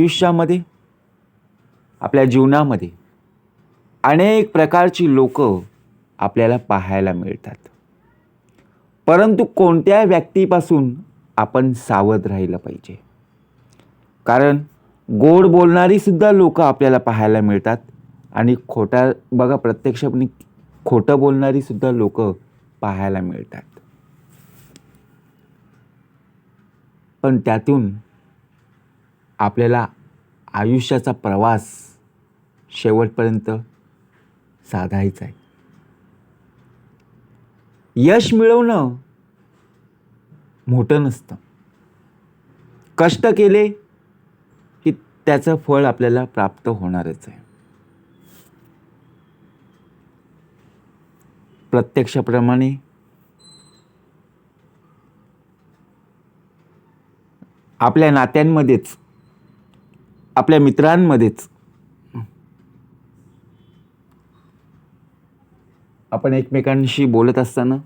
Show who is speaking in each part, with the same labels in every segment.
Speaker 1: आयुष्यामध्ये आपल्या जीवनामध्ये अनेक प्रकारची लोक आपल्याला पाहायला मिळतात. परंतु कोणत्या व्यक्तीपासून आपण सावध राहिलं पाहिजे? कारण गोड बोलणारीसुद्धा लोक आपल्याला पाहायला मिळतात आणि खोटा बघा प्रत्यक्षपणे खोटं बोलणारीसुद्धा लोक पाहायला मिळतात. पण त्यातून आपल्याला आयुष्याचा प्रवास शेवटपर्यंत साधायचा आहे. यश मिळवणं मोठं नसतं. कष्ट केले की त्याचं फळ आपल्याला प्राप्त होणारच आहे. प्रत्यक्षाप्रमाणे आपल्या नात्यांमध्येच आपल्या मित्रांमध्येच. आपण एकमेकांशी बोलत असताना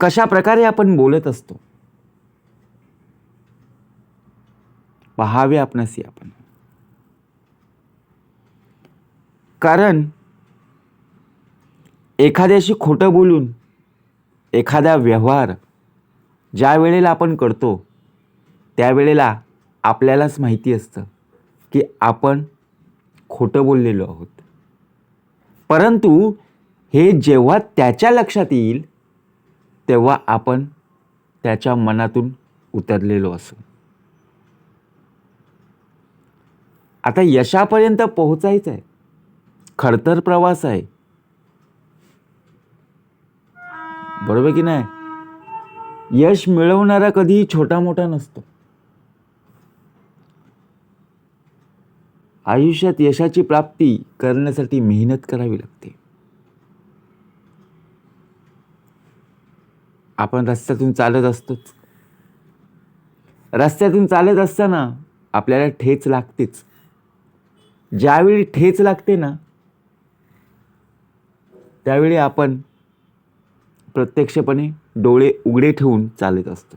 Speaker 1: कशा प्रकारे आपण बोलत असतो? पहावे आपणाशी आपण. कारण एखाद्याशी खोटं बोलून एखादा व्यवहार ज्या वेळेला आपण करतो त्यावेळेला आपल्यालाच माहिती असतं की आपण खोटं बोललेलो आहोत. परंतु हे जेव्हा त्याच्या लक्षात येईल तेव्हा आपण त्याच्या मनातून उतरलेलो असू. आता यशापर्यंत पोहोचायचं आहे. खडतर प्रवास आहे. बरोबर की नाही? यश मिळवणारा कधीही छोटा मोठा नसतो. आयुष्यात यशाची प्राप्ती करण्यासाठी मेहनत करावी लागते. आपण रस्त्यातून चालत असतोच. रस्त्यातून चालत असताना आपल्याला ठेच लागतेच. ज्यावेळी ठेच लागते ना त्यावेळी आपण प्रत्यक्षपणे डोळे उघडे ठेवून चालत असतो.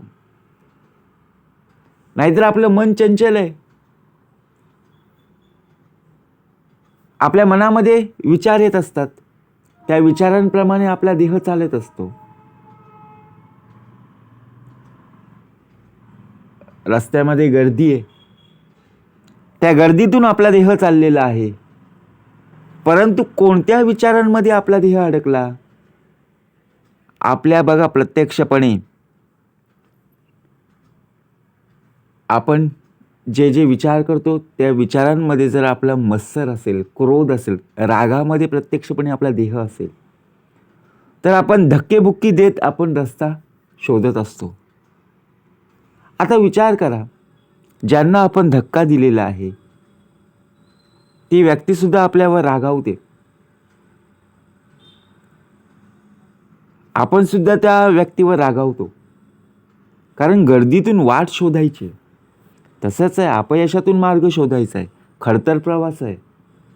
Speaker 1: नाहीतर आपलं मन चंचल आहे. आपल्या मनामध्ये विचार येत असतात. त्या विचारांप्रमाणे आपला देह चालत असतो. रस्त्यामध्ये गर्दी आहे. त्या गर्दीतून आपला देह चाललेला आहे. परंतु कोणत्या विचारांमध्ये आपला देह अडकला? आपल्या बघा प्रत्यक्षपणे. आपण जे जे विचार करतो त्या विचारांमध्ये जर आपला मत्सर असेल क्रोध असेल रागामध्ये प्रत्यक्षपणे आपला देह असेल तर आपण धक्केबुक्की देत आपण रस्ता शोधत असतो. आता विचार करा ज्यांना आपण धक्का दिलेला आहे ती व्यक्तीसुद्धा आपल्यावर रागावते आपण सुद्धा त्या व्यक्तीवर रागावतो कारण गर्दीतून वाट शोधायची तसंच आहे अपयशातून मार्ग शोधायचा आहे. खडतर प्रवास आहे.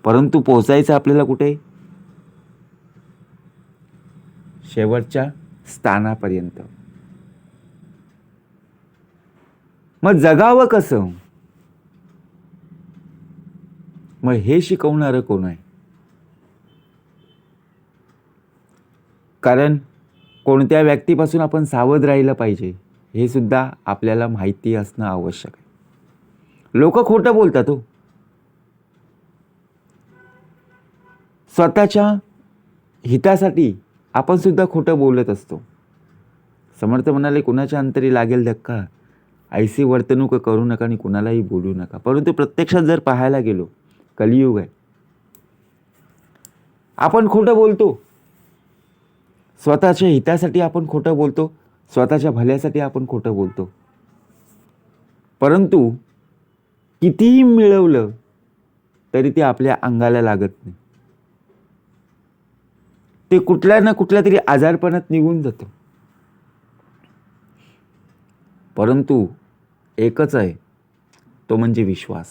Speaker 1: परंतु पोहोचायचं आपल्याला कुठे? शेवटच्या स्थानापर्यंत. मग जगावं कसं? मग हे शिकवणारं कोण आहे? कारण कोणत्या व्यक्तीपासून आपण सावध राहिलं पाहिजे हे सुद्धा आपल्याला माहिती असणं आवश्यक आहे. लोक खोटं बोलतात हो. स्वतःच्या हितासाठी आपण सुद्धा खोटं बोलत असतो. समर्थ म्हणाले कुणाच्या अंतरी लागेल धक्का? ऐसी वर्तणूक करू नका आणि कुणालाही बोलू नका. परंतु प्रत्यक्षात जर पाहायला गेलो कलियुग आहे. आपण खोटं बोलतो. स्वतःच्या हितासाठी आपण खोटं बोलतो स्वतःच्या भल्यासाठी आपण खोटं बोलतो. परंतु कितीही मिळवलं तरी ते आपल्या अंगाला लागत नाही. ते कुठल्या ना कुठल्या तरी आजारपणात निघून जातं. परंतु एकच आहे तो म्हणजे विश्वास.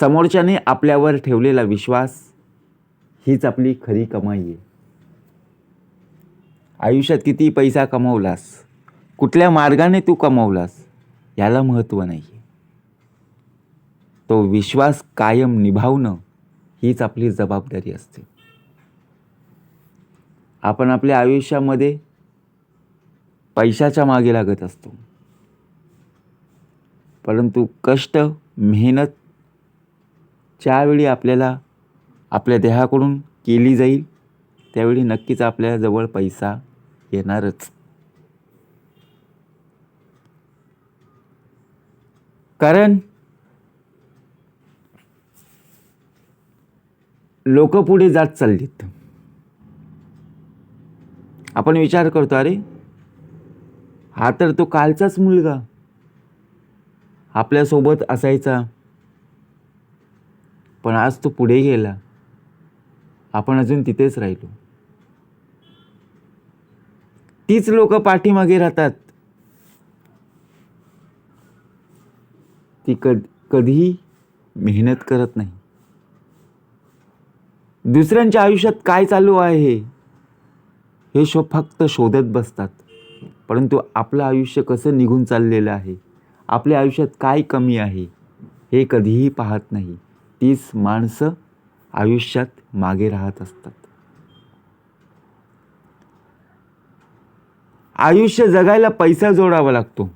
Speaker 1: समोरच्याने आपल्यावर ठेवलेला विश्वास हीच आपली खरी कमाई आहे. आयुष्यात किती पैसा कमवलास कुठल्या मार्गाने तू कमवलास याला महत्त्व नाही तो विश्वास कायम निभावणं हीच आपली जबाबदारी असते. आपण आपल्या आयुष्यामध्ये पैशाच्या मागे लागत असतो. परंतु कष्ट मेहनत ज्यावेळी आपल्याला आपल्या देहाकडून केली जाईल त्यावेळी नक्कीच आपल्याजवळ पैसा येणारच. कारण लोक पुढे जात चाललीत. आपण विचार करतो अरे हा तर तो कालचाच मुलगा. आपल्यासोबत असायचा. पण आज तो पुढे गेला. आपण अजून तिथेच राहिलो. तीच लोक पाठीमागे राहतात. ती कध कधीही मेहनत करत नाही. दुसऱ्यांच्या आयुष्यात काय चालू आहे? हे शो फक्त शोधत बसतात. परंतु आपलं आयुष्य कसं निघून चाललेलं आहे? आपल्या आयुष्यात काय कमी आहे? हे कधीही पाहत नाही. तीच माणसं आयुष्यात मागे राहत असतात. आयुष्य जगायला पैसा जोडावा लागतो.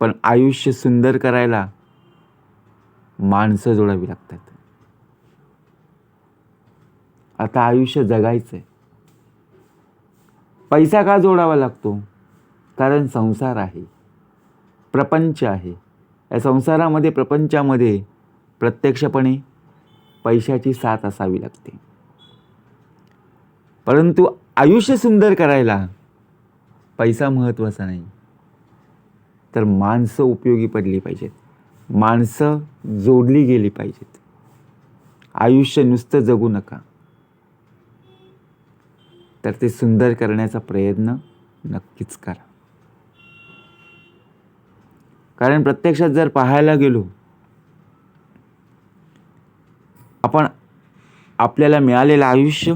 Speaker 1: पण आयुष्य सुंदर करायला माणसं जोडावी लागतात. आता आयुष्य जगायचं आहे पैसा का जोडावा लागतो? कारण संसार आहे. प्रपंच आहे. या संसारामध्ये प्रपंचामध्ये प्रत्यक्षपणे पैशाची साथ असावी लागते. परंतु आयुष्य सुंदर करायला पैसा महत्त्वाचा नाही. तर माणसं उपयोगी पडली पाहिजेत. माणसं जोडली गेली पाहिजेत. आयुष्य नुसतं जगू नका. तर ते सुंदर करण्याचा प्रयत्न नक्कीच करा. कारण प्रत्यक्षात जर पाहायला गेलो आपण आपल्याला मिळालेलं आयुष्य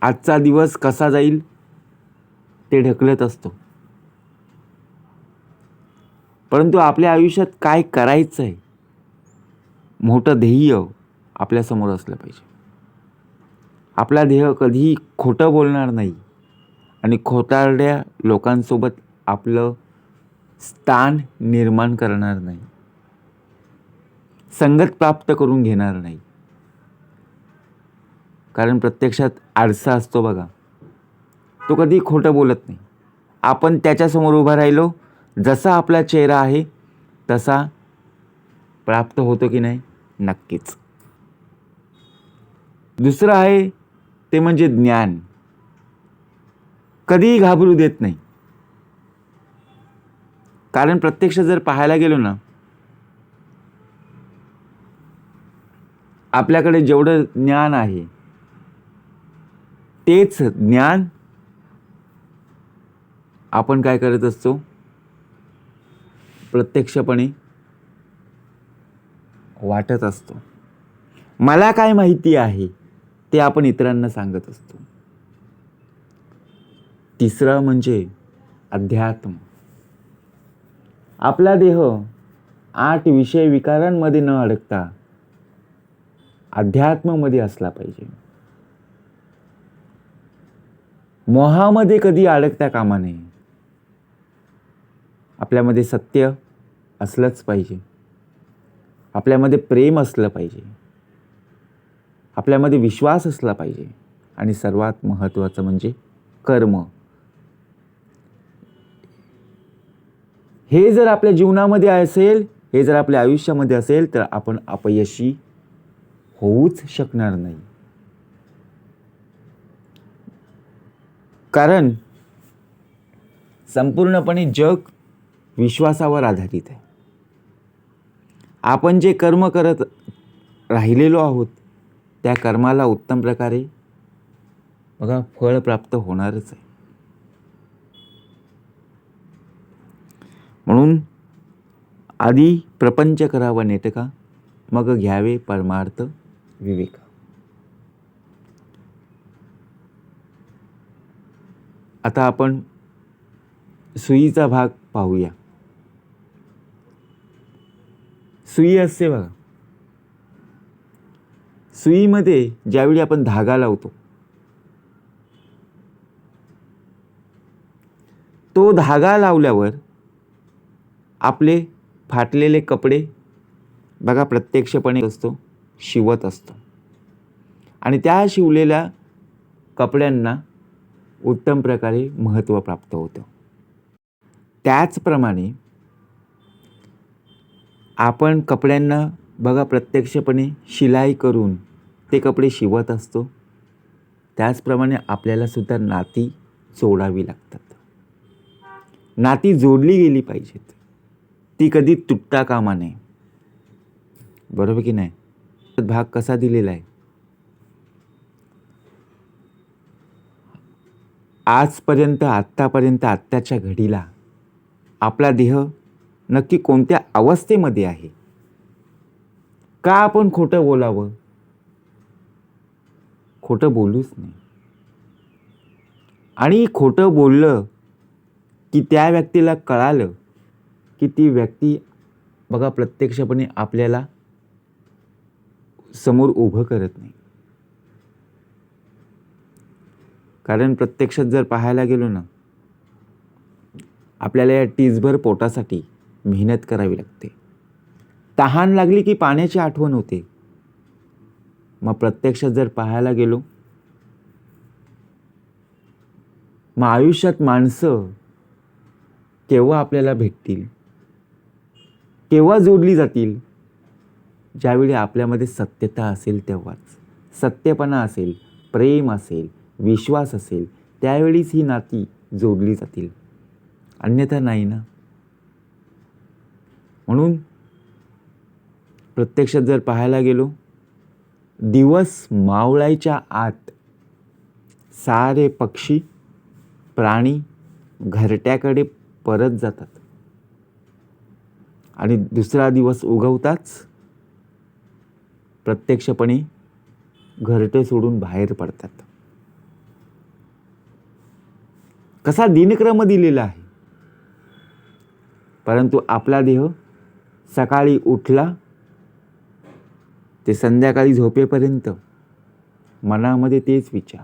Speaker 1: आजचा दिवस कसा जाईल ते ढकलत असतो. परंतु आपल्या आयुष्यात काय करायचं आहे मोठं ध्येय आपल्यासमोर असलं पाहिजे. आपला ध्येय कधीही खोटं बोलणार नाही आणि खोटारड्या लोकांसोबत आपलं स्थान निर्माण करणार नाही. संगत प्राप्त करून घेणार नाही. कारण प्रत्यक्षात आरसा असतो बघा. तो कधी खोटं बोलत नाही. आपण त्याच्यासमोर उभा राहिलो जसा आपला चेहरा आहे तसा प्राप्त होतो की नाही? नक्कीच. दुसरं आहे ते म्हणजे ज्ञान. कधीही घाबरू देत नाही. कारण प्रत्यक्ष जर पाहायला गेलो ना आपल्याकडे जेवढं ज्ञान आहे तेच ज्ञान आपण काय करत असतो? प्रत्यक्षपणे वाटत असतो. मला काय माहिती आहे ते आपण इतरांना सांगत असतो. तिसरं म्हणजे अध्यात्म. आपला देह आठ विषय विकारांमध्ये न अडकता अध्यात्मामध्ये असला पाहिजे. मोहामध्ये कधी अडकता कामा नये. आपल्यामध्ये सत्य असलंच पाहिजे. आपल्यामध्ये प्रेम असलं पाहिजे. आपल्यामध्ये विश्वास असला पाहिजे. आणि सर्वात महत्त्वाचं म्हणजे कर्म. हे जर आपल्या जीवनामध्ये असेल हे जर आपल्या आयुष्यामध्ये असेल तर आपण अपयशी होऊच शकणार नाही. कारण संपूर्णपणे जग विश्वासावर आधारित आहे. आपण जे कर्म करत राहिलेलो आहोत त्या कर्माला उत्तम प्रकारे बघा फळ प्राप्त होणारच आहे. म्हणून आधी प्रपंच करावा नेटका मग घ्यावे परमार्थ विवेका. आता आपण सुईचा भाग पाहूया. सुई असते बघा. सुईमध्ये ज्यावेळी आपण धागा लावतो तो धागा लावल्यावर आपले फाटलेले कपडे बघा प्रत्यक्षपणे असतो शिवत असतो. आणि त्या शिवलेल्या कपड्यांना उत्तम प्रकारे महत्त्व प्राप्त होतं. त्याचप्रमाणे आपण कपड्यांना बघा प्रत्यक्षपणे शिलाई करून ते कपडे शिवत असतो. त्याचप्रमाणे आपल्यालासुद्धा नाती जोडावी लागतात. नाती जोडली गेली पाहिजेत. ती कधी तुटता कामा नये. बरोबर की नाही? भाग कसा दिलेला आहे? आजपर्यंत आत्तापर्यंत आत्ताच्या घडीला आपला देह नक्की कोणत्या अवस्थेमध्ये आहे? का आपण खोटं बोलावं? खोटं बोलूच नाही. आणि खोटं बोललं की त्या व्यक्तीला कळालं की ती व्यक्ती बघा प्रत्यक्षपणे आपल्याला समोर उभं करत नाही. कारण प्रत्यक्षात जर पाहायला गेलो ना आपल्याला या टीजभर पोटासाठी मेहनत करावी लागते. तहान लागली की पाण्याची आठवण होते. मग प्रत्यक्षात जर पाहायला गेलो मग आयुष्यात माणसं केव्हा आपल्याला भेटतील? केव्हा जोडली जातील? ज्यावेळी आपल्यामध्ये सत्यता असेल तेव्हाच. सत्यपणा असेल प्रेम असेल विश्वास असेल त्यावेळीच ही नाती जोडली जातील. अन्यथा नाही ना? म्हणून प्रत्यक्षात जर पाहायला गेलो दिवस मावळायच्या आत सारे पक्षी प्राणी घरट्याकडे परत जातात. आणि दुसरा दिवस उगवताच प्रत्यक्षपणे घरटे सोडून बाहेर पडतात. कसा दिनक्रम दिलेला आहे. परंतु आपला देह सकाळी उठला ते संध्याकाळी झोपेपर्यंत मनामध्ये तेच विचार.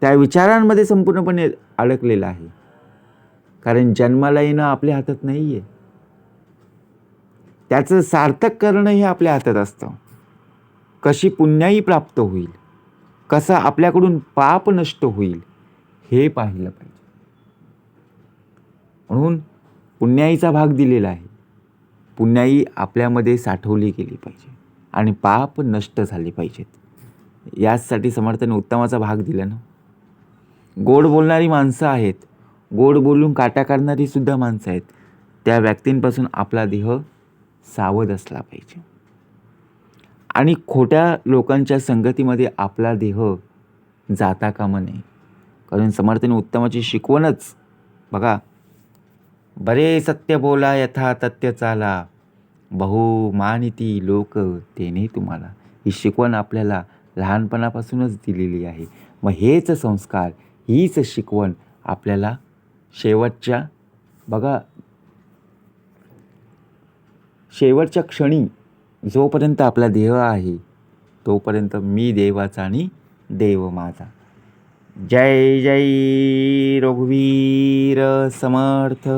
Speaker 1: त्या विचारांमध्ये संपूर्णपणे अडकलेला आहे. कारण जन्माला येणं आपल्या हातात नाही आहे त्याचं सार्थक करणं हे आपल्या हातात असतं. कशी पुण्याई प्राप्त होईल? कसं आपल्याकडून पाप नष्ट होईल? हे पाहिलं पाहिजे. म्हणून पुण्याईचा भाग दिलेला आहे. पुण्याई आपल्यामध्ये साठवली गेली पाहिजे आणि पाप नष्ट झाले पाहिजेत. याचसाठी समर्थाने उत्तमाचा भाग दिला ना? गोड बोलणारी माणसं आहेत. गोड बोलून काटा काढणारी सुद्धा माणसं आहेत. त्या व्यक्तींपासून आपला देह सावध असला पाहिजे. आणि खोट्या लोकांच्या संगतीमध्ये आपला देह जाता कामा नये. कारण समर्थाने उत्तमाची शिकवणच बघा बरे सत्य बोला यथा तथ्य चाला. बहु मानिती लोक तेने तुम्हाला. ही शिकवण आपल्याला लहानपणापासूनच दिलेली आहे. मग हेच संस्कार हीच शिकवण आपल्याला शेवटच्या बघा शेवटच्या क्षणी जोपर्यंत आपला देह आहे तोपर्यंत मी देवाचा आणि देव माझा. जय जय रघुवीर समर्थ।